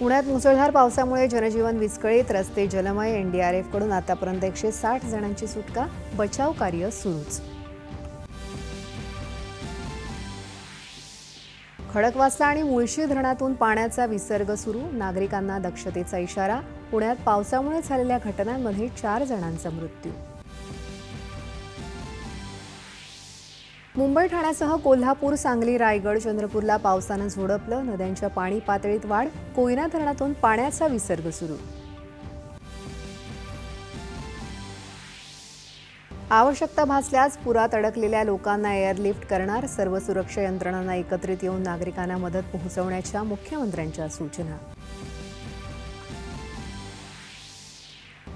पुण्यात मुसळधार पावसामुळे जनजीवन विस्कळीत रस्ते जलमय एनडीआरएफकडून आतापर्यंत एकशे साठ जणांची सुटका बचाव कार्य सुरूच. खडकवासला आणि मुळशी धरणातून पाण्याचा विसर्ग सुरू. नागरिकांना दक्षतेचा इशारा पुण्यात पावसामुळे झालेल्या घटनांमध्ये चार जणांचा मृत्यू. मुंबई ठाण्यासह कोल्हापूर सांगली रायगड चंद्रपूरला पावसानं झोडपलं. नद्यांच्या पाणी पातळीत वाढ कोयना धरणातून पाण्याचा विसर्ग सुरू. आवश्यकता भासल्यास पुरात अडकलेल्या लोकांना एअरलिफ्ट करणार. सर्व सुरक्षा यंत्रणांना एकत्रित येऊन नागरिकांना मदत पोहोचवण्याच्या मुख्यमंत्र्यांच्या सूचना.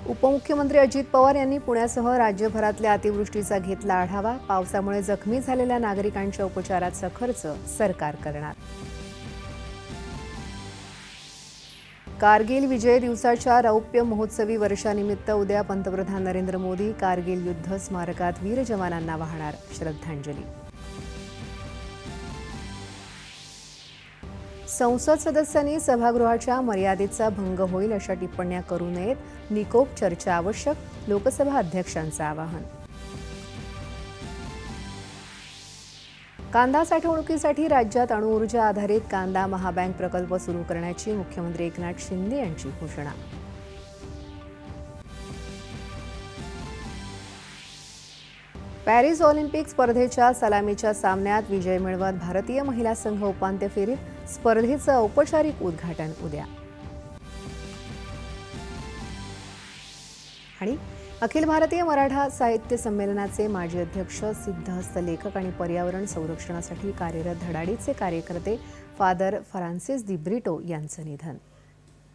उपमुख्यमंत्री अजित पवार यांनी पुण्यासह राज्यभरातल्या अतिवृष्टीचा घेतला आढावा. पावसामुळे जखमी झालेल्या नागरिकांच्या उपचाराचा खर्च सरकार करणार. कारगिल विजय दिवसाच्या रौप्य महोत्सवी वर्षानिमित्त उद्या पंतप्रधान नरेंद्र मोदी कारगिल युद्ध स्मारकात वीर जवानांना वाहणार. श्रद्धांजली. संसद सदस्यांनी सभागृहाच्या मर्यादेचा भंग होईल अशा टिप्पण्या करू नयेत. निकोप चर्चा आवश्यक. लोकसभा अध्यक्षांचं आवाहन. कांदा साठवणुकीसाठी राज्यात अणुऊर्जा आधारित कांदा महाबँक प्रकल्प सुरू करण्याची मुख्यमंत्री एकनाथ शिंदे यांची घोषणा. पॅरिस ऑलिम्पिक स्पर्धेच्या सलामीच्या सामन्यात विजय मिळवत भारतीय महिला संघ उपांत्य फेरीत स्पर्धेचं औपचारिक उद्घाटन उद्या. आणि अखिल भारतीय मराठा साहित्य संमेलनाचे माजी अध्यक्ष सिद्धहस्त लेखक आणि पर्यावरण संरक्षणासाठी कार्यरत धडाडीचे कार्यकर्ते फादर फ्रान्सिस दिब्रिटो यांचं निधन.